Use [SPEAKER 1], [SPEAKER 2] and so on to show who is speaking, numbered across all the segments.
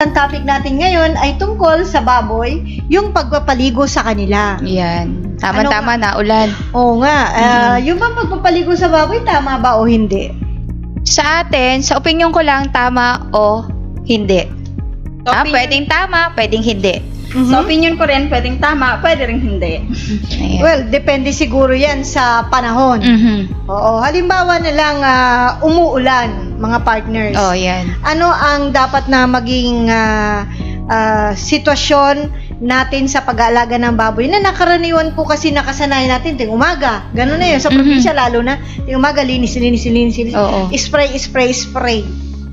[SPEAKER 1] Ang topic natin ngayon ay tungkol sa baboy, yung pagpapaligo sa kanila.
[SPEAKER 2] Yan. Tama-tama
[SPEAKER 1] Ano
[SPEAKER 2] na ulan.
[SPEAKER 1] Oo nga, ah, yung bang pagpapaligo sa baboy, tama ba o hindi?
[SPEAKER 2] Sa atin, sa opinion ko lang, tama o hindi. Ah,
[SPEAKER 3] Opinion-
[SPEAKER 2] pwedeng tama, pwedeng hindi.
[SPEAKER 1] Mhm.
[SPEAKER 3] Sa opinion ko rin, pwedeng tama, pwede rin hindi.
[SPEAKER 2] Ayan.
[SPEAKER 1] Well, depende siguro yan sa panahon.
[SPEAKER 2] Mhm.
[SPEAKER 1] Oo, halimbawa na lang ah, umuulan, mga partners.
[SPEAKER 2] Oh, yan.
[SPEAKER 1] Ano ang dapat na maging ah, ah, sitwasyon natin sa pag-aalaga ng baboy na nakaraniwan po kasi nakasanayan natin ting umaga. Ganun na yun. Sa
[SPEAKER 2] Mhm.
[SPEAKER 1] probinsya lalo na, ting umaga, linis, linis, linis, linis.
[SPEAKER 2] Oo.
[SPEAKER 1] Spray, spray, spray.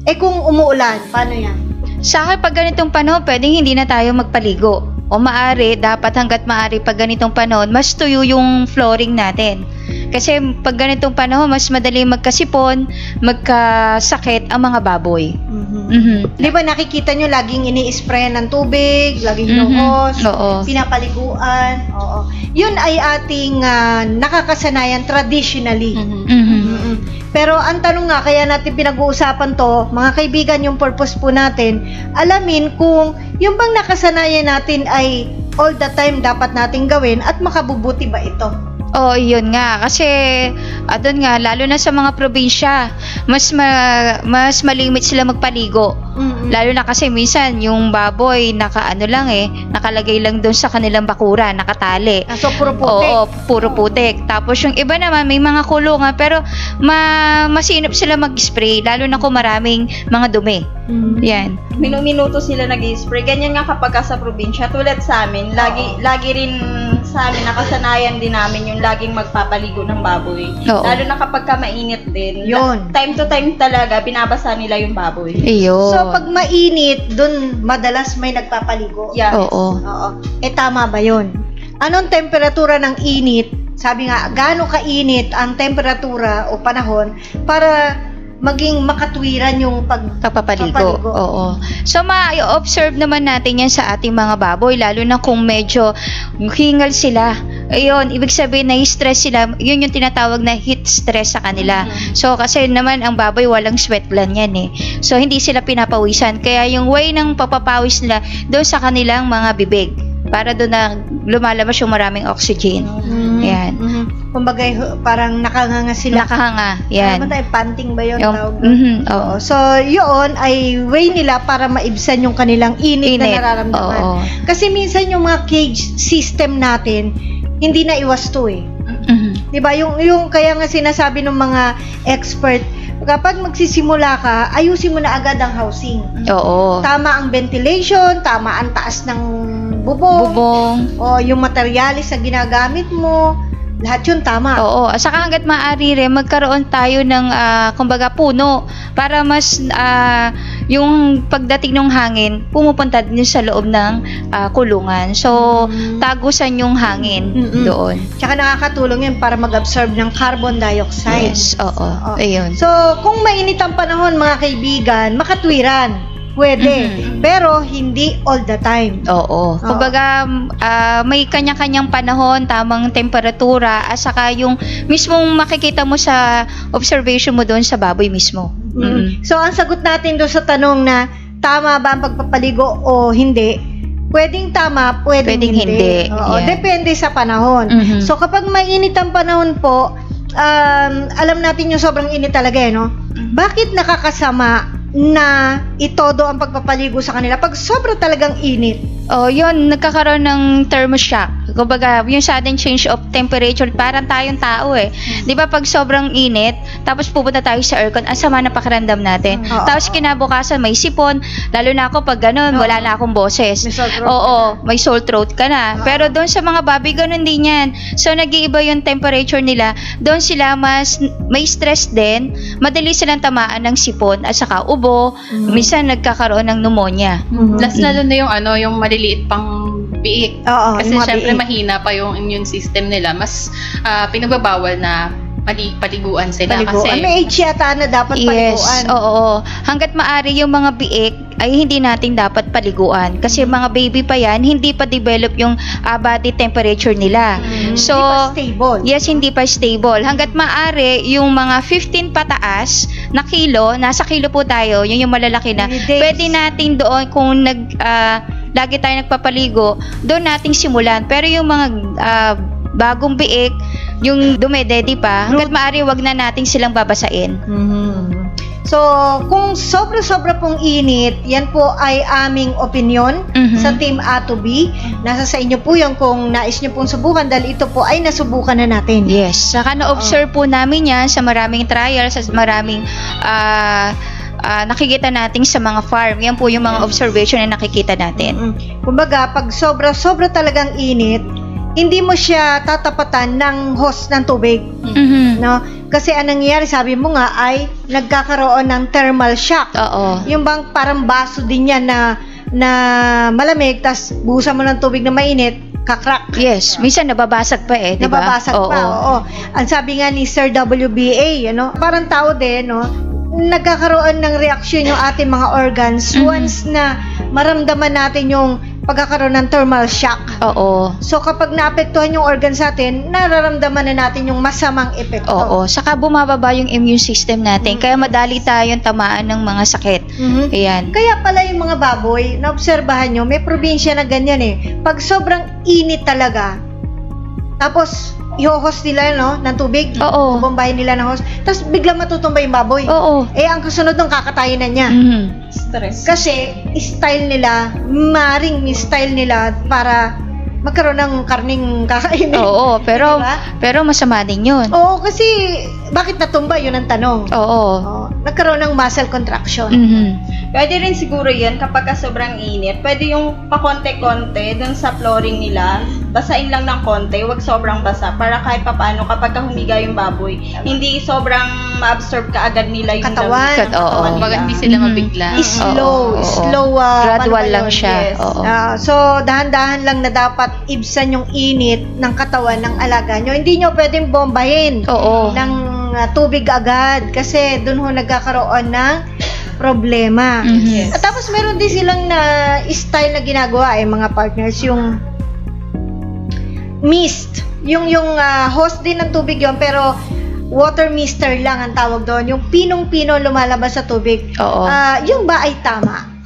[SPEAKER 1] Eh kung umuulan, paano yan?
[SPEAKER 2] Sa akin, pag ganitong panahon, pwedeng hindi na tayo magpaligo. O maari, dapat hanggat maari pag ganitong panahon, mas tuyo yung flooring natin. Kasi pag ganitong panahon, mas madali magkasipon, magkasakit ang mga baboy. Mhm.
[SPEAKER 1] Di ba nakikita nyo laging ini-spray ng tubig, laging
[SPEAKER 2] Mhm.
[SPEAKER 1] nuhos,
[SPEAKER 2] Oo.
[SPEAKER 1] pinapaliguan. Oo. Yun ay ating ah, nakakasanayan traditionally.
[SPEAKER 2] Mhm.
[SPEAKER 1] Mm-mm. Pero ang tanong nga, kaya natin pinag-uusapan to, mga kaibigan, yung purpose po natin, alamin kung yung bang nakasanayan natin ay all the time dapat nating gawin at makabubuti ba ito?
[SPEAKER 2] Oo, yun nga. Kasi, ah, doon nga, lalo na sa mga probinsya, mas, ma- mas malimit sila magpaligo.
[SPEAKER 1] Mm-mm.
[SPEAKER 2] Lalo na kasi minsan, yung baboy, naka ano lang eh, nakalagay lang doon sa kanilang bakura, nakatali.
[SPEAKER 1] Ah, so, puro putik.
[SPEAKER 2] Oo, puro putik. Tapos yung iba naman, may mga kulungan, pero ma masinop sila mag-spray, lalo na kung maraming mga dumi.
[SPEAKER 1] Mm.
[SPEAKER 2] Yan.
[SPEAKER 3] Minuminuto sila nag-spray. Ganyan nga kapag ka sa probinsya. Tulad sa amin, lagi, lagi rin sa amin, nakasanayan din namin yung laging magpapaligo ng baboy.
[SPEAKER 2] Oo.
[SPEAKER 3] Lalo na kapag ka mainit din.
[SPEAKER 1] Yun.
[SPEAKER 3] Time to time talaga, binabasa nila yung baboy.
[SPEAKER 2] Ayun.
[SPEAKER 1] So, pag mainit, dun madalas may nagpapaligo.
[SPEAKER 3] Yes.
[SPEAKER 2] Oo.
[SPEAKER 1] Oo. Eh, tama ba yun? Anong temperatura ng init? Sabi nga, gaano kainit ang temperatura o panahon para maging makatwiran yung pag...
[SPEAKER 2] Pagpapaligo.
[SPEAKER 1] Papaligo.
[SPEAKER 2] Oo. So, ma-observe naman natin yan sa ating mga baboy, lalo na kung medyo hingal sila. Ayun, ibig sabihin na stress sila, yun yung tinatawag na heat stress sa kanila.
[SPEAKER 3] Mhm.
[SPEAKER 2] So, kasi naman ang baboy walang sweat gland yan eh. So, hindi sila pinapawisan. Kaya yung way ng papapawis nila doon sa kanilang mga bibig para doon na lumalabas yung maraming oxygen.
[SPEAKER 1] Mm,
[SPEAKER 2] Yan.
[SPEAKER 1] mhm. Kumbaga, hu- parang nakanganga sila.
[SPEAKER 2] Nakahanga.
[SPEAKER 1] Ano
[SPEAKER 2] Yan.
[SPEAKER 1] ba tayo? Panting ba yun?
[SPEAKER 2] Yung,
[SPEAKER 1] tawag
[SPEAKER 2] mhm, oo.
[SPEAKER 1] So, yun ay way nila para maibsan yung kanilang init, na
[SPEAKER 2] Init.
[SPEAKER 1] nararamdaman.
[SPEAKER 2] Oo.
[SPEAKER 1] Kasi minsan yung mga cage system natin, hindi na iwas to eh.
[SPEAKER 2] Mhm.
[SPEAKER 1] 'Di ba? Yung yung kaya nga sinasabi ng mga expert, kapag magsisimula ka, ayusin mo na agad ang housing.
[SPEAKER 2] Oo.
[SPEAKER 1] Tama ang ventilation, tama ang taas ng bubong,
[SPEAKER 2] Bubong.
[SPEAKER 1] o yung materialis na ginagamit mo, lahat yun tama.
[SPEAKER 2] Oo, at saka hanggat maaari rin, magkaroon tayo ng, ah, kumbaga, puno para mas, ah, yung pagdating ng hangin, pumupunta din sa loob ng ah, kulungan. So,
[SPEAKER 1] Mm.
[SPEAKER 2] tagusan yung hangin
[SPEAKER 1] Mm-mm.
[SPEAKER 2] doon.
[SPEAKER 1] Tsaka nakakatulong yun para mag-absorb ng carbon dioxide.
[SPEAKER 2] Yes, oo.
[SPEAKER 1] Oo.
[SPEAKER 2] Ayun.
[SPEAKER 1] So, kung mainit ang panahon, mga kaibigan, makatwiran. Pwede.
[SPEAKER 2] Mhm.
[SPEAKER 1] Pero, hindi all the time.
[SPEAKER 2] Oo. Kumbaga, ah, may kanya-kanyang panahon, tamang temperatura, at saka yung mismong makikita mo sa observation mo doon sa baboy mismo. Mm.
[SPEAKER 1] Mm. So, ang sagot natin doon sa tanong na tama ba ang pagpapaligo o hindi, pwedeng tama, pwedeng,
[SPEAKER 2] Pwedeng hindi.
[SPEAKER 1] Oo,
[SPEAKER 2] Yan.
[SPEAKER 1] depende sa panahon.
[SPEAKER 2] Mhm.
[SPEAKER 1] So, kapag mainit ang panahon po, um, alam natin yung sobrang init talaga eh, no? Bakit nakakasama na itodo ang pagpapaligo sa kanila pag sobra talagang init?
[SPEAKER 2] Oh, yun, nagkakaroon ng thermoshock. Kumbaga, yung sudden change of temperature, parang tayong tao eh. Di ba pag sobrang init, tapos pupunta tayo sa aircon, ang sama na pakiramdam natin.
[SPEAKER 1] Oo.
[SPEAKER 2] Tapos kinabukasan, may sipon, lalo na ako pag ganun,
[SPEAKER 1] Oo.
[SPEAKER 2] wala na akong boses.
[SPEAKER 1] May sore throat
[SPEAKER 2] Oo, may sore throat ka na.
[SPEAKER 1] Oo.
[SPEAKER 2] Pero doon sa mga baboy, ganun din yan. So, nag-iiba yung temperature nila. Doon sila mas, may stress din. Madali silang tamaan ng sipon at saka ubo.
[SPEAKER 1] Mhm.
[SPEAKER 2] Minsan nagkakaroon ng pneumonia.
[SPEAKER 1] Mhm.
[SPEAKER 4] Last lalo na yung ano, yung maliliit pang biik.
[SPEAKER 1] Oo,
[SPEAKER 4] Kasi syempre
[SPEAKER 1] biik.
[SPEAKER 4] mahina pa yung immune system nila. Mas ah, pinagbabawal na pali, paliguan sila
[SPEAKER 1] Paliguan.
[SPEAKER 4] kasi
[SPEAKER 1] May age yata na dapat
[SPEAKER 2] Yes,
[SPEAKER 1] paliguan.
[SPEAKER 2] oo, oo. Hanggat maari yung mga biik ay hindi natin dapat paliguan. Kasi mga baby pa yan, hindi pa develop yung ah, body temperature nila.
[SPEAKER 1] Mhm.
[SPEAKER 2] So,
[SPEAKER 1] Hindi pa stable.
[SPEAKER 2] yes, hindi pa stable. Hanggat maari, yung mga 15 pataas, na kilo, nasa kilo po tayo, yun yung malalaki na. Pwede natin doon kung nag ah, lagi tayo nagpapaligo, doon nating simulan. Pero yung mga ah, bagong biik, yung dumedede pa, hanggat maaari wag na nating silang babasain.
[SPEAKER 1] Mhm. So, kung sobra-sobra pong init, yan po ay aming opinion
[SPEAKER 2] Mhm.
[SPEAKER 1] sa Team A to B. Nasa sa inyo po yung kung nais nyo pong subukan dahil ito po ay nasubukan na natin.
[SPEAKER 2] Yes, saka na-observe po namin yan sa maraming trials, sa maraming ah, ah, nakikita natin sa mga farm. Yan po yung mga observation na nakikita natin.
[SPEAKER 1] Mm. Kumbaga, pag sobra-sobra talagang init, hindi mo siya tatapatan ng hose ng tubig.
[SPEAKER 2] Mhm.
[SPEAKER 1] No? Kasi anong nangyayari, sabi mo nga, ay nagkakaroon ng thermal shock.
[SPEAKER 2] Oo.
[SPEAKER 1] Yung bang parang baso din yan na, na malamig, tas buhusan mo ng tubig na mainit, kakrak.
[SPEAKER 2] Yes, minsan nababasag pa eh, di ba?
[SPEAKER 1] Nababasag pa, oo. Ang sabi nga ni Sir WBA, ano, parang tao din, no, nagkakaroon ng reaksyon yung ating mga organs
[SPEAKER 2] Mhm.
[SPEAKER 1] once na maramdaman natin yung pagkakaroon ng thermal shock.
[SPEAKER 2] Oo.
[SPEAKER 1] So kapag naapektuhan yung organs natin, nararamdaman na natin yung masamang epekto.
[SPEAKER 2] Oo. Saka bumababa yung immune system natin.
[SPEAKER 1] Mm.
[SPEAKER 2] Kaya madali tayong tamaan ng mga sakit.
[SPEAKER 1] Mhm.
[SPEAKER 2] Ayan.
[SPEAKER 1] Kaya pala yung mga baboy, naobserbahan nyo, may probinsya na ganyan eh. Pag sobrang init talaga, tapos i-host nila no, ng tubig,
[SPEAKER 2] Oo.
[SPEAKER 1] bumbahin nila ng host, tapos biglang matutumba yung baboy.
[SPEAKER 2] Oo.
[SPEAKER 1] Eh, ang kasunod ng kakatayin na niya.
[SPEAKER 2] Mhm.
[SPEAKER 3] Stress.
[SPEAKER 1] Kasi, style nila, maring style nila para magkaroon ng karning kakainin.
[SPEAKER 2] Oo, pero
[SPEAKER 1] Diba?
[SPEAKER 2] pero masama din 'yun.
[SPEAKER 1] Oo, kasi, bakit natumba? Yun ang tanong.
[SPEAKER 2] Oo.
[SPEAKER 1] Oo, nagkaroon ng muscle contraction.
[SPEAKER 2] Mhm.
[SPEAKER 3] Pwede rin siguro yan kapag ka sobrang init. Pwede yung pakonte-konte dun sa flooring nila. Basain lang ng konti, wag sobrang basa. Para kahit papano kapag ka humiga yung baboy, hindi sobrang ma-absorb ka agad nila yung
[SPEAKER 1] Katawan.
[SPEAKER 2] Kat- oo.
[SPEAKER 3] katawan nila.
[SPEAKER 4] hindi sila
[SPEAKER 2] Mhm.
[SPEAKER 4] mabigla.
[SPEAKER 1] Is slow,
[SPEAKER 2] Oo, oo.
[SPEAKER 1] slow, ah,
[SPEAKER 2] Gradual lang
[SPEAKER 1] yun?
[SPEAKER 2] siya.
[SPEAKER 3] Yes.
[SPEAKER 2] Oo.
[SPEAKER 1] Ah, so, dahan-dahan lang na dapat ibsan yung init ng katawan ng alaga nyo. Hindi nyo pwedeng bombahin
[SPEAKER 2] Oo.
[SPEAKER 1] ng ah, tubig agad kasi dun ho nagkakaroon ng problema.
[SPEAKER 2] Mhm.
[SPEAKER 3] Yes.
[SPEAKER 1] At tapos meron din silang na style na ginagawa eh mga partners yung mist. Yung yung ah, hose din ng tubig yon pero water mister lang ang tawag doon. Yung pinong-pino lumalabas sa tubig.
[SPEAKER 2] Oo.
[SPEAKER 1] Ah, yung ba ay tama?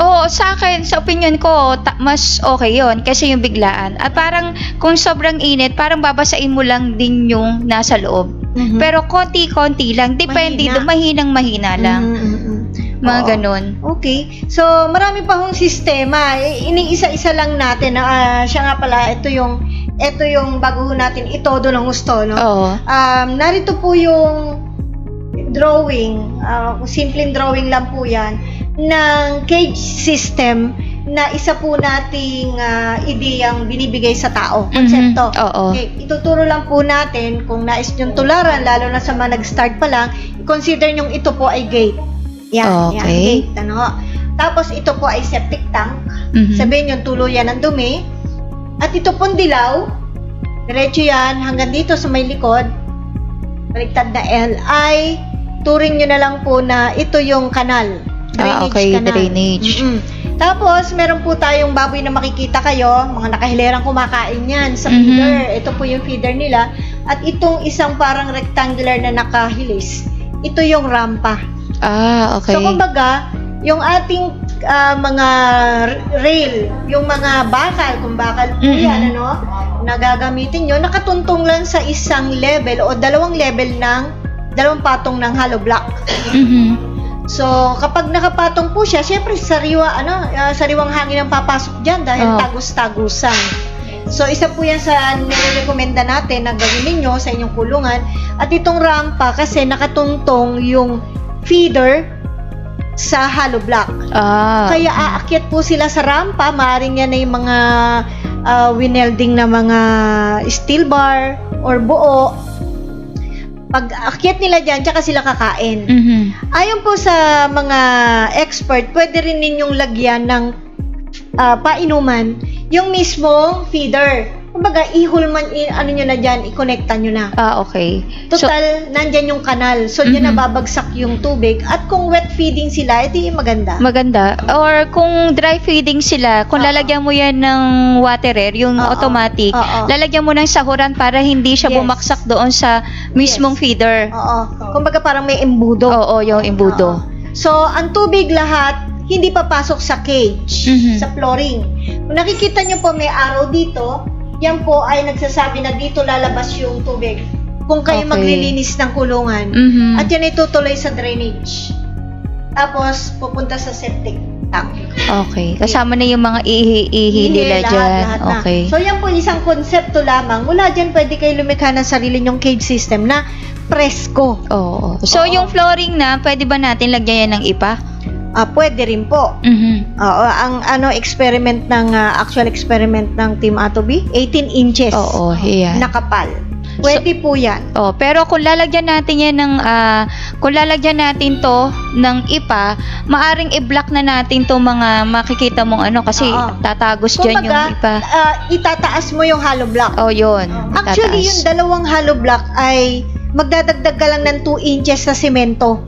[SPEAKER 2] Oo, sa akin, sa opinion ko, ta- mas okay yon kasi yung biglaan. At parang kung sobrang init, parang babasain mo lang din yung nasa loob.
[SPEAKER 1] Mhm.
[SPEAKER 2] Pero konti-konti lang. Depende,
[SPEAKER 1] Mahina.
[SPEAKER 2] mahina. mahinang mahina lang.
[SPEAKER 1] Mm, mm, mm.
[SPEAKER 2] Mga
[SPEAKER 1] Oo.
[SPEAKER 2] ganun.
[SPEAKER 1] Okay. So, marami pa hong sistema. Iniisa-isa lang natin. Ah, siya nga pala, ito yung ito yung bago natin itodo ng gusto, no?
[SPEAKER 2] Oo.
[SPEAKER 1] Um, narito po yung drawing, ah, simpleng drawing lang po yan, ng cage system na isa po nating ah, ideyang binibigay sa tao, konsepto.
[SPEAKER 2] Mhm. Oo.
[SPEAKER 1] Okay, ituturo lang po natin kung nais nyong tularan, lalo na sa mga nag-start pa lang, consider nyong ito po ay gate. Yan, yan,
[SPEAKER 2] Okay.
[SPEAKER 1] gate. Ano. Tapos ito po ay septic tank.
[SPEAKER 2] Mhm.
[SPEAKER 1] Sabihin yung tuluyan ng dumi. At ito pong dilaw, diretso yan hanggang dito sa may likod, baliktad na L, ay turing nyo na lang po na ito yung kanal.
[SPEAKER 2] Ah, okay, drainage.
[SPEAKER 1] Mm-mm. Tapos, meron po tayong baboy na makikita kayo, mga nakahilerang kumakain yan sa
[SPEAKER 2] Mhm.
[SPEAKER 1] feeder. Ito po yung feeder nila. At itong isang parang rectangular na nakahilis, ito yung rampa.
[SPEAKER 2] Ah, okay.
[SPEAKER 1] So, kumbaga, yung ating ah, mga rail, yung mga bakal, kung bakal po
[SPEAKER 2] Mm-mm.
[SPEAKER 1] yan, ano, na gagamitin nyo, nakatuntong lang sa isang level o dalawang level ng dalawang patong ng hollow block.
[SPEAKER 2] Mhm.
[SPEAKER 1] So, kapag nakapatong po siya, syempre sariwa, ano, ah, sariwang hangin ang papasok dyan dahil
[SPEAKER 2] Oh.
[SPEAKER 1] tagus-tagusan. So, isa po yan sa nire-recommenda natin na gawin ninyo sa inyong kulungan. At itong rampa, kasi nakatungtong yung feeder sa hollow block.
[SPEAKER 2] Ah.
[SPEAKER 1] Kaya aakyat po sila sa rampa, maaaring yan ay mga ah, winelding na mga steel bar or buo. Pag akyat nila dyan, tsaka sila kakain.
[SPEAKER 2] Mhm.
[SPEAKER 1] Ayon po sa mga expert, pwede rin ninyong lagyan ng ah, painuman yung mismong feeder. Kumbaga, ihulman, i- ano nyo na dyan, i-connecta nyo na.
[SPEAKER 2] Ah, okay. So,
[SPEAKER 1] Total, nandyan yung kanal. So, dyan
[SPEAKER 2] Mhm.
[SPEAKER 1] nababagsak yung tubig. At kung wet feeding sila, edi maganda.
[SPEAKER 2] maganda. Or kung dry feeding sila, kung
[SPEAKER 1] Oo.
[SPEAKER 2] lalagyan mo yan ng waterer, yung
[SPEAKER 1] Oo.
[SPEAKER 2] automatic,
[SPEAKER 1] Oo.
[SPEAKER 2] lalagyan mo ng sahuran para hindi siya
[SPEAKER 1] Yes.
[SPEAKER 2] bumaksak doon sa mismong
[SPEAKER 1] Yes.
[SPEAKER 2] feeder.
[SPEAKER 1] Oo. Kumbaga, parang may embudo.
[SPEAKER 2] Oo, yung imbudo.
[SPEAKER 1] Oo. So, ang tubig lahat, hindi papasok sa cage,
[SPEAKER 2] Mhm.
[SPEAKER 1] sa flooring. Kung nakikita nyo po may arrow dito, yan po ay nagsasabi na dito lalabas yung tubig. Kung kayo
[SPEAKER 2] Okay.
[SPEAKER 1] maglilinis ng kulungan.
[SPEAKER 2] Mhm.
[SPEAKER 1] At yan ay tutuloy sa drainage. Tapos, pupunta sa septic tank.
[SPEAKER 2] Okay. Kasama na yung mga ihi-ihi nila
[SPEAKER 1] lahat,
[SPEAKER 2] dyan.
[SPEAKER 1] lahat na.
[SPEAKER 2] Okay.
[SPEAKER 1] So, yan po isang konsepto lamang. Mula dyan, pwede kayo lumikha ng sarili nyong cage system na presko.
[SPEAKER 2] Oo. So,
[SPEAKER 1] Oo.
[SPEAKER 2] yung flooring na, pwede ba natin lagyan yan ng ipa?
[SPEAKER 1] Ah, pwede rin po.
[SPEAKER 2] Mhm.
[SPEAKER 1] Oo, ang ano experiment ng ah, actual experiment ng Team Atoby, 18 inches
[SPEAKER 2] Oo, yan.
[SPEAKER 1] na kapal. Pwede po 'yan.
[SPEAKER 2] Oh, pero kung lalagyan natin yan ng ah, kung lalagyan natin to ng ipa, maaring i-block na natin to mga makikita mong ano kasi
[SPEAKER 1] Oo.
[SPEAKER 2] tatagos diyan yung ipa.
[SPEAKER 1] ah, itataas mo yung hollow block.
[SPEAKER 2] Oh, yun.
[SPEAKER 1] Actually, yung dalawang hollow block ay magdadagdag ka lang ng 2 inches sa semento.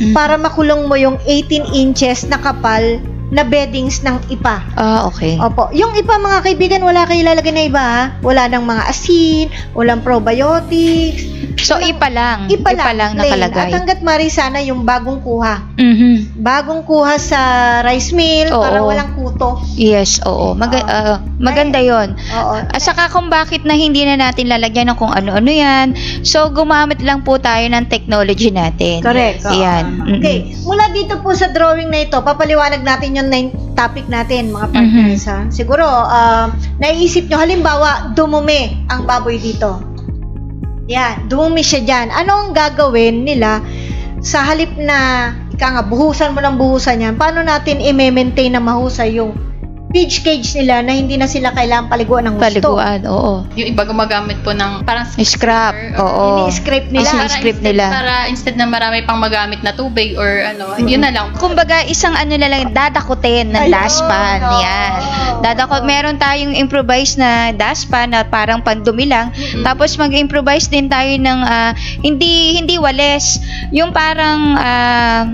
[SPEAKER 2] Mm.
[SPEAKER 1] para makulong mo yung 18 inches na kapal na beddings ng ipa.
[SPEAKER 2] Ah, okay.
[SPEAKER 1] Opo. Yung ipa mga kaibigan, wala kayo ilalagay na iba ha? Wala ng mga asin, walang probiotics,
[SPEAKER 2] So, ipa lang.
[SPEAKER 1] ipa lang, plain.
[SPEAKER 2] nakalagay.
[SPEAKER 1] At hanggat mari sana yung bagong kuha.
[SPEAKER 2] Mhm.
[SPEAKER 1] Bagong kuha sa rice mill
[SPEAKER 2] Oo.
[SPEAKER 1] para walang kuto.
[SPEAKER 2] Yes, oo. Maga-
[SPEAKER 1] Oo.
[SPEAKER 2] ah, maganda 'yon.
[SPEAKER 1] Oo.
[SPEAKER 2] At saka kung bakit na hindi na natin lalagyan ng kung ano-ano yan. So, gumamit lang po tayo ng technology natin.
[SPEAKER 1] Correct. oo.
[SPEAKER 2] Yan. Mm-mm.
[SPEAKER 1] Okay. Mula dito po sa drawing na ito, papaliwanag natin yung nine topic natin, mga partners. ha? Siguro, uh, naiisip nyo, halimbawa, dumumi ang baboy dito. Yan, dumumi siya dyan. Ano ang gagawin nila sa halip na, ika nga, buhusan mo ng buhusan yan, paano natin i-maintain na mahusay yung feed cage nila na hindi na sila kailangan paliguan ng gusto?
[SPEAKER 2] Paliguan, oo.
[SPEAKER 4] Yung iba gumagamit po ng parang
[SPEAKER 2] Scrap,
[SPEAKER 4] scraper or-
[SPEAKER 2] oo.
[SPEAKER 1] Ini-scrape nila.
[SPEAKER 2] Para
[SPEAKER 4] instead-
[SPEAKER 2] script nila.
[SPEAKER 4] Para instead na marami pang magamit na tubig or ano, yun na lang.
[SPEAKER 2] Kumbaga, isang ano na lang, dadakutin ng
[SPEAKER 1] Ayun,
[SPEAKER 2] dashpan.
[SPEAKER 1] oo.
[SPEAKER 2] Yan. Dadakot, meron tayong improvise na dashpan na parang pandumi lang. Tapos mag-improvise din tayo ng ah, hindi hindi wales, yung parang ah,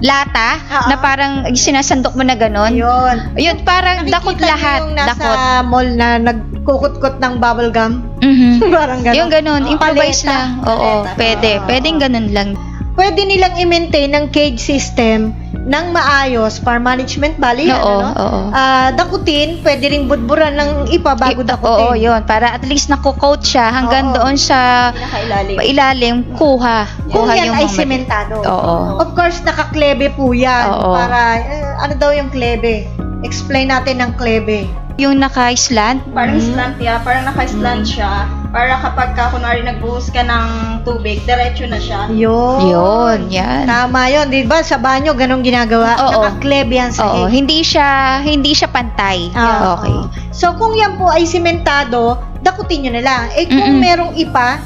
[SPEAKER 2] lata
[SPEAKER 1] Oo.
[SPEAKER 2] na parang sinasandok mo na ganon.
[SPEAKER 1] Yun.
[SPEAKER 2] Yun, parang dakot lahat.
[SPEAKER 1] Yung nasa
[SPEAKER 2] Dakot.
[SPEAKER 1] mall na nagkukut-kut ng bubble gum.
[SPEAKER 2] Mhm.
[SPEAKER 1] Parang ganun.
[SPEAKER 2] Yung ganon,
[SPEAKER 1] Oh,
[SPEAKER 2] improvise
[SPEAKER 1] paleta.
[SPEAKER 2] lang. Oo,
[SPEAKER 1] Paleta.
[SPEAKER 2] pwede.
[SPEAKER 1] Oo.
[SPEAKER 2] Pwedeng ganon lang.
[SPEAKER 1] Pwede nilang i-maintain ng cage system ng maayos para management bali yan,
[SPEAKER 2] Oo,
[SPEAKER 1] ano?
[SPEAKER 2] oo.
[SPEAKER 1] Ah, dakutin, pwede ring budburan ng ipa bago dakutin.
[SPEAKER 2] Oo, yun. Para at least nakukoat siya hanggang
[SPEAKER 1] Oo.
[SPEAKER 2] doon sa
[SPEAKER 3] Pinakailalim.
[SPEAKER 2] ilalim, kuha.
[SPEAKER 1] Kung
[SPEAKER 2] Kuha
[SPEAKER 1] yan
[SPEAKER 2] yung
[SPEAKER 1] ay
[SPEAKER 2] mga-
[SPEAKER 1] sementado.
[SPEAKER 2] Oo.
[SPEAKER 1] Of course, nakaklebe po yan.
[SPEAKER 2] Oo.
[SPEAKER 1] Para, eh, ano daw yung klebe? Explain natin ng klebe.
[SPEAKER 2] Yung naka-slant.
[SPEAKER 3] Parang
[SPEAKER 1] Mm.
[SPEAKER 3] slant ya, parang naka-slant siya. Para kapag ka, kunwari nagbuhos ka ng tubig, diretso na siya.
[SPEAKER 1] Yun.
[SPEAKER 2] Yun, yan.
[SPEAKER 1] Tama yun. Di ba sa banyo, ganong ginagawa?
[SPEAKER 2] Oo.
[SPEAKER 1] Nakaklebe yan sa
[SPEAKER 2] Oo,
[SPEAKER 1] head.
[SPEAKER 2] hindi siya hindi siya pantay.
[SPEAKER 1] Ah,
[SPEAKER 2] okay.
[SPEAKER 1] oo. So, kung yan po ay simentado, dakutin nyo na lang. Eh, kung
[SPEAKER 2] Mm-mm.
[SPEAKER 1] merong ipa,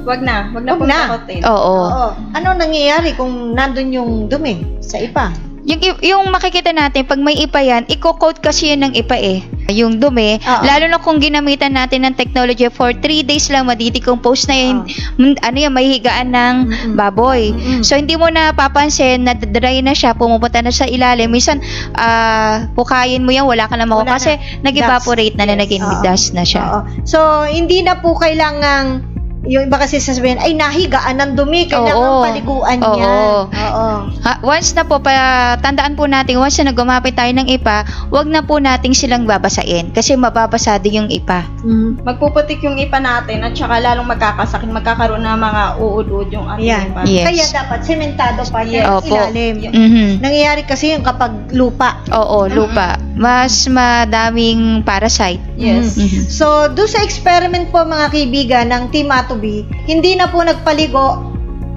[SPEAKER 3] Wag na, wag na
[SPEAKER 1] Wag
[SPEAKER 3] pong
[SPEAKER 1] na.
[SPEAKER 3] takotin.
[SPEAKER 2] Oo.
[SPEAKER 1] oo. Ano nangyayari kung nandun yung dumi sa ipa?
[SPEAKER 2] Yung, yung makikita natin, pag may ipa yan, i-coat kasi yan ng ipa eh. Yung dumi,
[SPEAKER 1] Oo.
[SPEAKER 2] lalo na kung ginamitan natin ng technology for 3 days lang madidecompose na yun, mm, ano yan, may higaan ng
[SPEAKER 1] Mm-mm.
[SPEAKER 2] baboy.
[SPEAKER 1] Mm-mm.
[SPEAKER 2] So, hindi mo na papansin na dry na siya, pumupunta na sa ilalim. Minsan, ah, pukayin mo yan, wala ka na
[SPEAKER 1] Wala
[SPEAKER 2] kasi
[SPEAKER 1] na.
[SPEAKER 2] nag-evaporate na na,
[SPEAKER 1] Yes.
[SPEAKER 2] naging
[SPEAKER 1] Oo.
[SPEAKER 2] dust na siya.
[SPEAKER 1] Oo. So, hindi na po kailangang yung iba kasi sasabihin, ay nahigaan ng dumi, kailangan
[SPEAKER 2] Oo.
[SPEAKER 1] paliguan
[SPEAKER 2] Oo.
[SPEAKER 1] yan. Oo.
[SPEAKER 2] Ha, once na po, pa, tandaan po natin, once na gumapit tayo ng ipa, wag na po nating silang babasain kasi mababasa din yung ipa.
[SPEAKER 1] Mm.
[SPEAKER 3] Magpuputik yung ipa natin at saka lalong magkakasakit, magkakaroon ng mga uod-uod yung ating
[SPEAKER 1] Yan.
[SPEAKER 3] ipa.
[SPEAKER 2] Yes.
[SPEAKER 1] Kaya dapat sementado pa yan
[SPEAKER 2] Opo.
[SPEAKER 1] ilalim.
[SPEAKER 2] Mhm.
[SPEAKER 1] Nangyayari kasi yung kapag lupa.
[SPEAKER 2] Oo, lupa. Mas madaming parasite.
[SPEAKER 3] Yes.
[SPEAKER 2] Mhm.
[SPEAKER 1] So, do sa experiment po mga kaibigan ng Team Atoby, hindi na po nagpaligo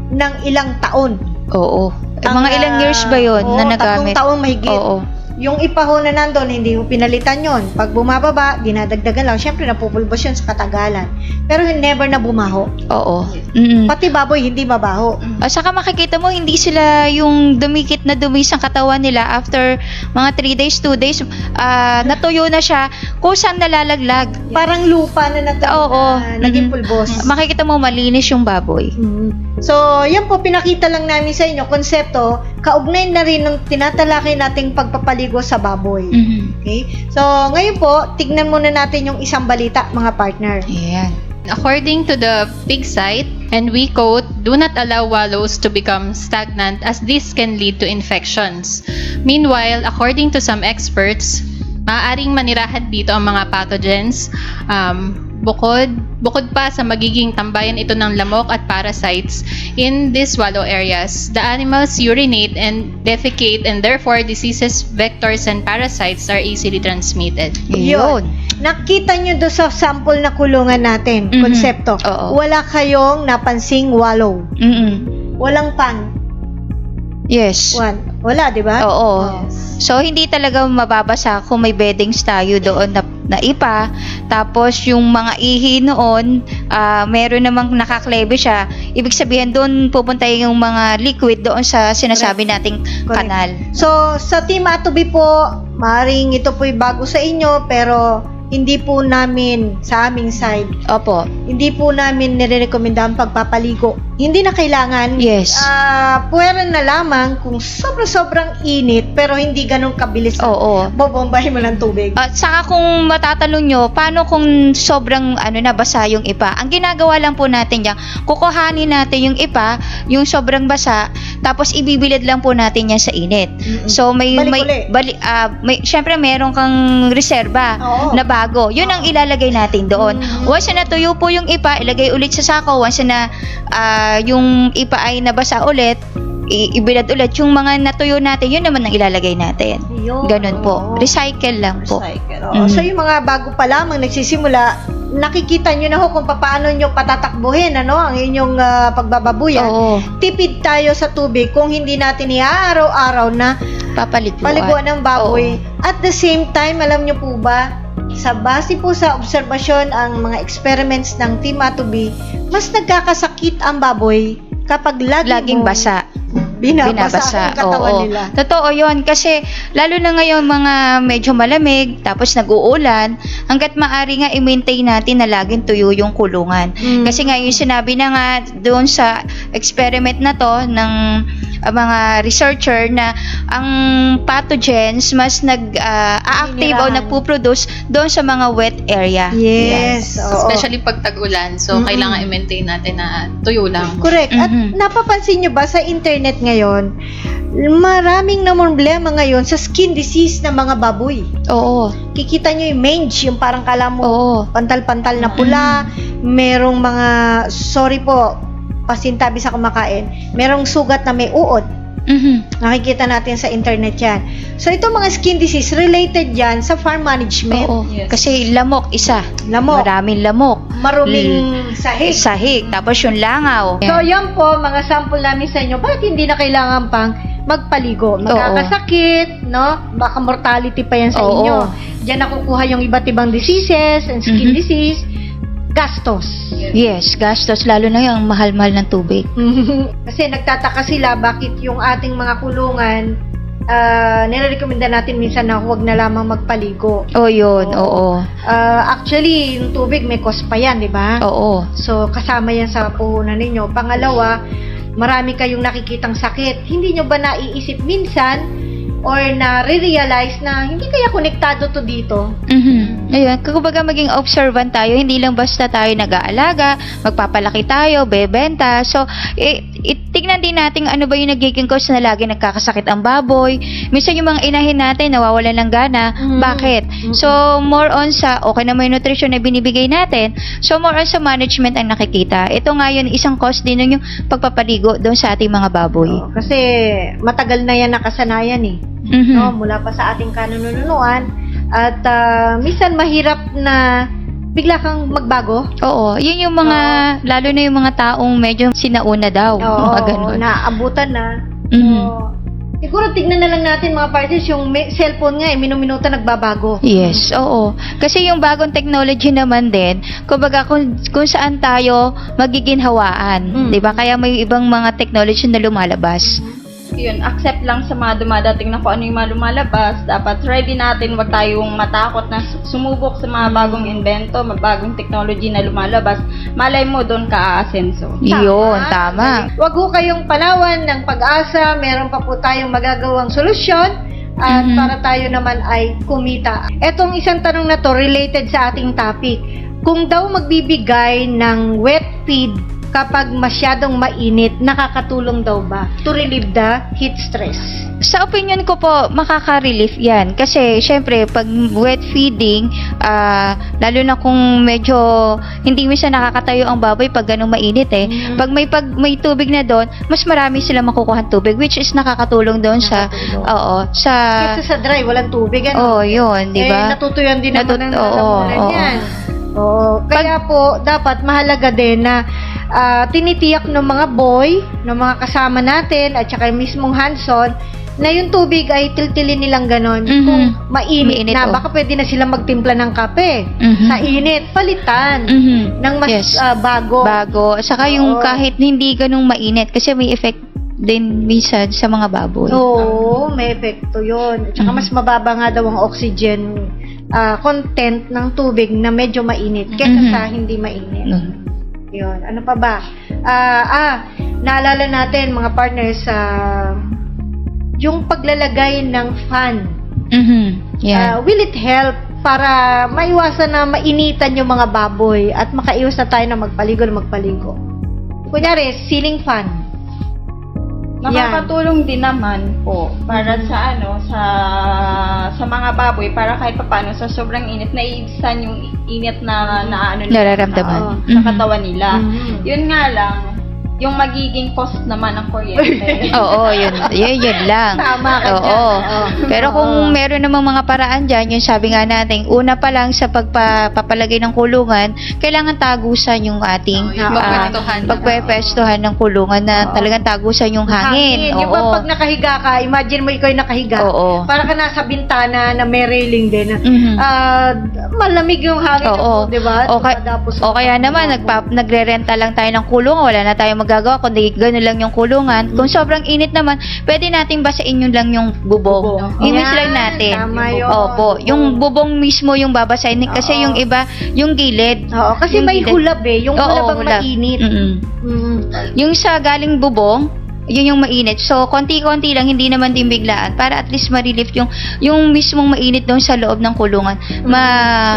[SPEAKER 1] ng ilang taon.
[SPEAKER 2] Oo.
[SPEAKER 1] Ang,
[SPEAKER 2] mga ilang years ba yon
[SPEAKER 1] ah,
[SPEAKER 2] na nagamit?
[SPEAKER 1] Tatlong taon mahigit.
[SPEAKER 2] Oo.
[SPEAKER 1] Yung ipaho na nandun, hindi mo pinalitan yon. Pag bumababa, dinadagdagan lang. Siyempre, napupulbos yun sa katagalan. Pero never na bumaho.
[SPEAKER 2] Oo. Mm-mm.
[SPEAKER 1] Pati baboy, hindi mabaho.
[SPEAKER 2] O saka makikita mo, hindi sila yung dumikit na dumi sa katawan nila after mga 3 days, 2 days, ah, natuyo na siya, kusang nalalaglag.
[SPEAKER 1] Parang lupa na natin
[SPEAKER 2] Oo.
[SPEAKER 1] na naging
[SPEAKER 2] Mhm.
[SPEAKER 1] pulbos.
[SPEAKER 2] Makikita mo, malinis yung baboy.
[SPEAKER 1] Mm. So, yan po, pinakita lang namin sa inyo, konsepto, kaugnay na rin ng tinatalakay nating pagpapaligo sa baboy.
[SPEAKER 2] Mhm.
[SPEAKER 1] Okay? So, ngayon po, tignan muna natin yung isang balita, mga partner.
[SPEAKER 2] Ayan.
[SPEAKER 4] According to the pig site, and we quote, do not allow wallows to become stagnant as this can lead to infections. Meanwhile, according to some experts, maaaring manirahan dito ang mga pathogens um, bukod bukod pa sa magiging tambayan ito ng lamok at parasites in these wallow areas. The animals urinate and defecate and therefore diseases, vectors, and parasites are easily transmitted.
[SPEAKER 2] Yun.
[SPEAKER 1] Nakita nyo doon sa sample na kulungan natin,
[SPEAKER 2] Mhm.
[SPEAKER 1] konsepto.
[SPEAKER 2] Oo.
[SPEAKER 1] Wala kayong napansing wallow.
[SPEAKER 2] Mm-mm.
[SPEAKER 1] Walang pan.
[SPEAKER 2] Yes.
[SPEAKER 1] One. Wala, di ba?
[SPEAKER 2] Oo. So, hindi talaga mababasa kung may beddings tayo doon na, na ipa. Tapos, yung mga ihi noon, ah, meron namang nakaklebe siya. Ibig sabihin, doon pupunta yung mga liquid doon sa sinasabi nating
[SPEAKER 1] Correct.
[SPEAKER 2] kanal.
[SPEAKER 1] So, sa Team Atobi po, maring ito po'y bago sa inyo, pero hindi po namin sa aming side,
[SPEAKER 2] Opo.
[SPEAKER 1] hindi po namin nire-recommenda ang pagpapaligo. Hindi na kailangan.
[SPEAKER 2] Yes.
[SPEAKER 1] Ah, puwera na lamang kung sobrang-sobrang init, pero hindi ganun kabilis.
[SPEAKER 2] Oo.
[SPEAKER 1] Bobombahin mo ng tubig.
[SPEAKER 2] At saka kung matatanong nyo, paano kung sobrang ano na basa yung ipa? Ang ginagawa lang po natin yan, kukuhanin natin yung ipa, yung sobrang basa, tapos ibibilad lang po natin yan sa init.
[SPEAKER 1] Mm-mm.
[SPEAKER 2] So may
[SPEAKER 1] Balik
[SPEAKER 2] may bali, ah, may syempre meron kang reserba
[SPEAKER 1] Oo.
[SPEAKER 2] na bago. 'Yun ang ilalagay natin doon.
[SPEAKER 1] Mhm.
[SPEAKER 2] Once na natuyo po yung ipa, ilagay ulit sa sako. Once na ah, yung ipa ay nabasa ulit, ibilad ulit yung mga natuyo natin, 'yun naman ang ilalagay natin.
[SPEAKER 1] Yun.
[SPEAKER 2] Ganun po.
[SPEAKER 1] Oo.
[SPEAKER 2] Recycle lang po.
[SPEAKER 1] Recycle. Oo.
[SPEAKER 2] Mhm.
[SPEAKER 1] So, yung mga bago pa lamang nagsisimula, nakikita nyo na ho kung paano nyo patatakbuhin ano, ang inyong ah, pagbababuyan.
[SPEAKER 2] Oo,
[SPEAKER 1] Tipid tayo sa tubig kung hindi natin iaaraw-araw na
[SPEAKER 2] papaliguan.
[SPEAKER 1] paliguan ng baboy. At the same time, alam nyo po ba, sa base po sa obserbasyon ang mga experiments ng Team Atobi, mas nagkakasakit ang baboy kapag lagi
[SPEAKER 2] Laging basa.
[SPEAKER 1] binabasa, ang katawan
[SPEAKER 2] oo.
[SPEAKER 1] nila.
[SPEAKER 2] Totoo yun. Kasi, lalo na ngayon mga medyo malamig, tapos nag-uulan, hanggat maaari nga i-maintain natin na laging tuyo yung kulungan.
[SPEAKER 1] Mm.
[SPEAKER 2] Kasi nga, yung sinabi na nga doon sa experiment na to ng uh, mga researcher na ang pathogens mas nag-active o
[SPEAKER 1] Ninirahan.
[SPEAKER 2] nagpuproduce doon sa mga wet area.
[SPEAKER 1] Yes. oo.
[SPEAKER 4] Especially pag tag-ulan. So,
[SPEAKER 1] Mm-mm.
[SPEAKER 4] kailangan i-maintain natin na tuyo lang.
[SPEAKER 1] Correct. At
[SPEAKER 2] Mhm.
[SPEAKER 1] napapansin nyo ba sa internet ngayon, maraming na problema ngayon sa skin disease ng mga baboy.
[SPEAKER 2] Oo.
[SPEAKER 1] Kikita nyo yung mange, yung parang kala mo
[SPEAKER 2] Oo.
[SPEAKER 1] pantal-pantal na pula, merong mga, sorry po, pasintabi sa kumakain, merong sugat na may uod.
[SPEAKER 2] Mhm.
[SPEAKER 1] Nakikita natin sa internet yan. So, ito mga skin disease related yan sa farm management.
[SPEAKER 2] Oo.
[SPEAKER 3] Yes.
[SPEAKER 2] Kasi lamok isa.
[SPEAKER 1] Lamok,
[SPEAKER 2] Maraming lamok.
[SPEAKER 1] maruming sahig.
[SPEAKER 2] Sahig. Tapos yung langaw.
[SPEAKER 1] So, yan po, mga sample namin sa inyo. Bakit hindi na kailangan pang magpaligo? Magkakasakit, no? Baka mortality pa yan sa
[SPEAKER 2] Oo.
[SPEAKER 1] inyo. Diyan nakukuha yung iba't ibang diseases and skin
[SPEAKER 2] Mhm.
[SPEAKER 1] disease. Gastos.
[SPEAKER 2] Yes, gastos. Lalo na yung mahal-mahal ng tubig.
[SPEAKER 1] Kasi nagtataka sila bakit yung ating mga kulungan uh, nirekomenda natin minsan na huwag na lamang magpaligo.
[SPEAKER 2] O yun,
[SPEAKER 1] Oo.
[SPEAKER 2] oo.
[SPEAKER 1] Ah, actually, yung tubig may cost pa yan, di ba?
[SPEAKER 2] Oo.
[SPEAKER 1] So, kasama yan sa puhunan ninyo. Pangalawa, marami kayong nakikitang sakit. Hindi nyo ba naiisip minsan or na-realize na hindi kaya konektado to dito?
[SPEAKER 2] Mhm. Ayun, kumbaga maging observant tayo, hindi lang basta tayo nag-aalaga, magpapalaki tayo, bebenta. So, i- i- tignan din natin ano ba yung nagiging cause na lagi nagkakasakit ang baboy. Minsan yung mga inahin natin nawawalan ng gana.
[SPEAKER 1] Mhm.
[SPEAKER 2] Bakit?
[SPEAKER 1] Mhm.
[SPEAKER 2] So, more on sa okay naman yung nutrition na binibigay natin. So, more on sa management ang nakikita. Ito nga yun, isang cause din yung pagpapaligo doon sa ating mga baboy.
[SPEAKER 1] Oo, kasi matagal na yan nakasanayan eh.
[SPEAKER 2] Mhm.
[SPEAKER 1] No, mula pa sa ating kanununuan at ah, minsan mahirap na bigla kang magbago.
[SPEAKER 2] Oo, yun yung mga, lalo na yung mga taong medyo sinauna daw.
[SPEAKER 1] Oo,
[SPEAKER 2] mga ganun.
[SPEAKER 1] naabutan na.
[SPEAKER 2] Mhm.
[SPEAKER 1] So, Siguro tignan na lang natin mga partners, yung may- cellphone nga eh, minuminuta nagbabago.
[SPEAKER 2] Yes, oo. Kasi yung bagong technology naman din, kumbaga kung, kung saan tayo magiginhawaan,
[SPEAKER 1] Mm.
[SPEAKER 2] 'di ba? Kaya may ibang mga technology na lumalabas.
[SPEAKER 3] Yun, accept lang sa mga dumadating na kung ano yung mga lumalabas. Dapat ready natin, wag tayong matakot na sumubok sa mga bagong invento, mga bagong technology na lumalabas. Malay mo, doon ka aasenso.
[SPEAKER 2] Yun, tama.
[SPEAKER 1] Huwag ho kayong palawan ng pag-asa, meron pa po tayong magagawang solusyon at
[SPEAKER 2] Mhm.
[SPEAKER 1] para tayo naman ay kumita. Etong isang tanong na to related sa ating topic. Kung daw magbibigay ng wet feed kapag masyadong mainit, nakakatulong daw ba to relieve the heat stress?
[SPEAKER 2] Sa opinion ko po, makaka-relief yan. Kasi, syempre, pag wet feeding, ah, lalo na kung medyo hindi minsan nakakatayo ang baboy pag ganun mainit eh.
[SPEAKER 1] Mm.
[SPEAKER 2] Pag may pag may tubig na doon, mas marami sila makukuha tubig which is nakakatulong doon sa oo, sa
[SPEAKER 1] Kasi sa dry, walang tubig. Ano?
[SPEAKER 2] Oh, yun, 'di
[SPEAKER 1] Eh,
[SPEAKER 2] ba?
[SPEAKER 1] natutuyan din
[SPEAKER 2] Natut-
[SPEAKER 1] naman ng
[SPEAKER 2] oo,
[SPEAKER 1] lalamunan
[SPEAKER 2] oo.
[SPEAKER 1] Oo. Kaya po, dapat mahalaga din na ah, tinitiyak ng mga boy, ng mga kasama natin, at saka yung mismong Hanson, na yung tubig ay tiltilin nilang ganon.
[SPEAKER 2] Mhm.
[SPEAKER 1] Kung mainit,
[SPEAKER 2] Mainit,
[SPEAKER 1] na,
[SPEAKER 2] oh.
[SPEAKER 1] baka pwede na sila magtimpla ng kape.
[SPEAKER 2] Mhm.
[SPEAKER 1] Sa init, palitan.
[SPEAKER 2] Mhm.
[SPEAKER 1] ng mas
[SPEAKER 2] Yes.
[SPEAKER 1] ah, bago.
[SPEAKER 2] Bago. Saka yung
[SPEAKER 1] Oo.
[SPEAKER 2] kahit hindi ganung mainit kasi may effect din minsan sa mga baboy.
[SPEAKER 1] Oo, may epekto yun. At saka
[SPEAKER 2] Mhm.
[SPEAKER 1] mas mababa nga daw ang oxygen ah, content ng tubig na medyo mainit kaysa
[SPEAKER 2] Mhm.
[SPEAKER 1] sa hindi mainit.
[SPEAKER 2] Mhm.
[SPEAKER 1] Yun. Ano pa ba? Ah, ah, naalala natin mga partners sa yung paglalagay ng fan.
[SPEAKER 2] Mhm.
[SPEAKER 1] Ah,
[SPEAKER 2] Yeah.
[SPEAKER 1] will it help para maiwasan na mainitan yung mga baboy at makaiwas na tayo na magpaligo na magpaligo? Kunyari, ceiling fan.
[SPEAKER 3] Nakakatulong din naman po para sa ano sa sa mga baboy para kahit papaano sa sobrang init naiibsan yung init na na ano nila
[SPEAKER 2] Nararamdaman.
[SPEAKER 3] sa,
[SPEAKER 2] Mhm.
[SPEAKER 3] sa katawan nila.
[SPEAKER 1] Mhm.
[SPEAKER 3] Yun nga lang yung magiging cost naman ng kuryente.
[SPEAKER 2] Oo, yun, yun, yun lang.
[SPEAKER 1] Tama ka
[SPEAKER 2] Oo.
[SPEAKER 1] dyan. Oo.
[SPEAKER 2] Pero kung meron namang mga paraan dyan, yung sabi nga natin, una pa lang sa pagpapalagay ng kulungan, kailangan tagusan yung ating
[SPEAKER 4] Oo, yung
[SPEAKER 2] ah,
[SPEAKER 4] pagpwestuhan.
[SPEAKER 2] pagpwestuhan ng kulungan na
[SPEAKER 1] Oo.
[SPEAKER 2] talagang tagusan yung hangin.
[SPEAKER 1] Yung
[SPEAKER 2] Oo.
[SPEAKER 1] pag nakahiga ka, imagine mo ikaw yung nakahiga.
[SPEAKER 2] Oo.
[SPEAKER 1] Para ka nasa bintana na may railing din.
[SPEAKER 2] Mhm.
[SPEAKER 1] Ah, malamig yung hangin
[SPEAKER 2] Oo.
[SPEAKER 1] di ba?
[SPEAKER 2] O, ka-
[SPEAKER 1] Tumatapos
[SPEAKER 2] o kaya naman, nagpa, nagre-renta lang tayo ng kulungan, wala na tayong magagawa, kundi gano'n lang yung kulungan. Kung sobrang init naman, pwede nating basain yun lang yung bubong.
[SPEAKER 1] Bubong. Yan,
[SPEAKER 2] lang natin.
[SPEAKER 1] tama yun.
[SPEAKER 2] Opo, yung bubong mismo yung babasahin. Kasi
[SPEAKER 1] Oo.
[SPEAKER 2] yung iba, yung gilid.
[SPEAKER 1] Oo, kasi
[SPEAKER 2] Yung
[SPEAKER 1] may
[SPEAKER 2] gilid.
[SPEAKER 1] hulab eh. Yung
[SPEAKER 2] Oo,
[SPEAKER 1] hulab ang
[SPEAKER 2] hulab.
[SPEAKER 1] mainit.
[SPEAKER 2] Mm-mm.
[SPEAKER 1] Mm.
[SPEAKER 2] Yung sa galing bubong, yun yung mainit. So, konti-konti lang, hindi naman din biglaan. Para at least ma-relieve yung, yung mismong mainit doon sa loob ng kulungan. Ma,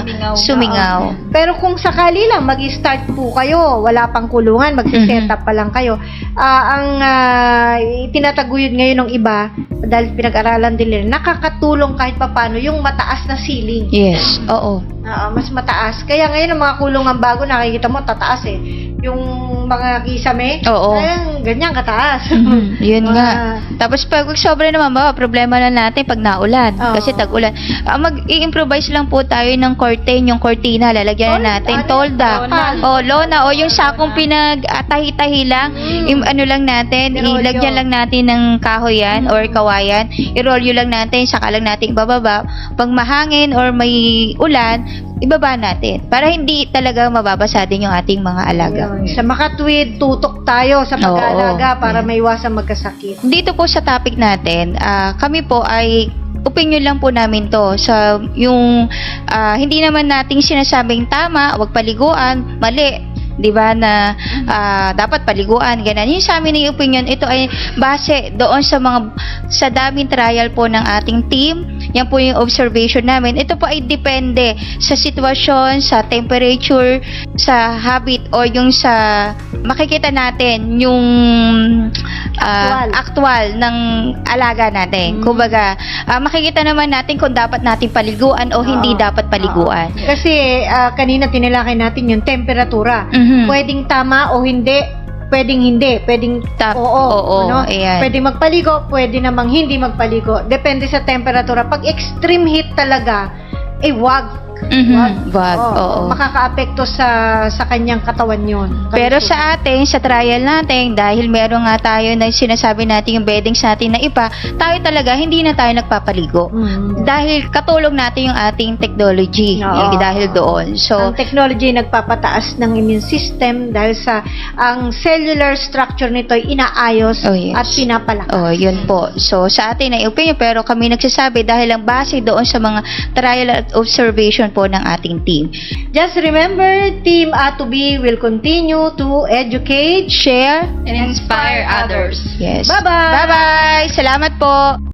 [SPEAKER 3] Sumingaw.
[SPEAKER 2] sumingaw.
[SPEAKER 1] Pero kung sakali lang mag-start po kayo, wala pang kulungan, magsiset
[SPEAKER 2] Mhm.
[SPEAKER 1] up pa lang kayo. Ah, ang ah, tinataguyod ngayon ng iba, dahil pinag-aralan din nila, nakakatulong kahit papano yung mataas na ceiling.
[SPEAKER 2] Yes, oo.
[SPEAKER 1] Oo, mas mataas. Kaya ngayon ang mga kulungan bago nakikita mo tataas eh. Yung mga kisame,
[SPEAKER 2] Oo.
[SPEAKER 1] ayun, ganyan kataas.
[SPEAKER 2] Mhm, Yun
[SPEAKER 1] Mga-
[SPEAKER 2] nga. Tapos pag sobra naman ba, problema na natin pag naulan.
[SPEAKER 1] Oo.
[SPEAKER 2] Kasi tag-ulan. Ah, mag-i-improvise lang po tayo ng curtain, yung cortina, lalagyan na natin.
[SPEAKER 1] Tol-
[SPEAKER 2] Tolda. O, lona. O, yung sakong pinag-atahi-tahi lang.
[SPEAKER 1] Mm.
[SPEAKER 2] Im, ano lang natin,
[SPEAKER 1] Irolyo.
[SPEAKER 2] ilagyan lang natin ng kahoy yan or kawayan. Irolyo lang natin, saka lang natin bababa. Pag mahangin or may ulan, ibaba natin. Para hindi talaga mababasa din yung ating mga alaga.
[SPEAKER 1] Ayun. Sa makatwid, tutok tayo sa pag-aalaga
[SPEAKER 2] Oo.
[SPEAKER 1] para
[SPEAKER 2] Yan.
[SPEAKER 1] maiwasan magkasakit.
[SPEAKER 2] Dito po sa topic natin, ah, kami po ay opinion lang po namin to sa yung ah, hindi naman nating sinasabing tama, wag paliguan, mali. 'di ba na ah, dapat paliguan ganun. Yung sa amin yung opinion, ito ay base doon sa mga sa daming trial po ng ating team. Yan po yung observation namin. Ito po ay depende sa sitwasyon, sa temperature, sa habit o yung sa makikita natin yung ah,
[SPEAKER 1] Actual.
[SPEAKER 2] actual ng alaga natin.
[SPEAKER 1] Mm.
[SPEAKER 2] Kumbaga, ah, makikita naman natin kung dapat natin paliguan o hindi
[SPEAKER 1] Oo.
[SPEAKER 2] dapat paliguan.
[SPEAKER 1] Kasi ah, kanina tinilakay natin yung temperatura.
[SPEAKER 2] Mhm.
[SPEAKER 1] Pwedeng tama o hindi, pwedeng hindi, pwedeng
[SPEAKER 2] Tap-
[SPEAKER 1] oo,
[SPEAKER 2] oo,
[SPEAKER 1] ano?
[SPEAKER 2] ayan.
[SPEAKER 1] Pwede magpaligo, pwede namang hindi magpaligo. Depende sa temperatura. Pag extreme heat talaga, eh wag.
[SPEAKER 2] Mhm, wag,
[SPEAKER 1] Oo,
[SPEAKER 2] oo.
[SPEAKER 1] Makakaapekto sa sa kanyang katawan yon.
[SPEAKER 2] Pero sa atin, sa trial natin, dahil meron nga tayo na sinasabi natin yung beddings natin na iba, tayo talaga hindi na tayo nagpapaligo.
[SPEAKER 1] Mm.
[SPEAKER 2] Dahil katulong natin yung ating technology
[SPEAKER 1] Oo.
[SPEAKER 2] yung dahil doon. So,
[SPEAKER 1] ang technology nagpapataas ng immune system dahil sa ang cellular structure nito ay inaayos
[SPEAKER 2] Oh, yes.
[SPEAKER 1] at pinapalakas.
[SPEAKER 2] oh, yun po. So, sa atin ay opinion, pero kami nagsasabi dahil ang base doon sa mga trial at observation po ng ating team.
[SPEAKER 1] Just remember, Team A2B will continue to educate, share,
[SPEAKER 4] And inspire others.
[SPEAKER 2] Yes.
[SPEAKER 1] Bye-bye!
[SPEAKER 2] Bye-bye! Salamat po!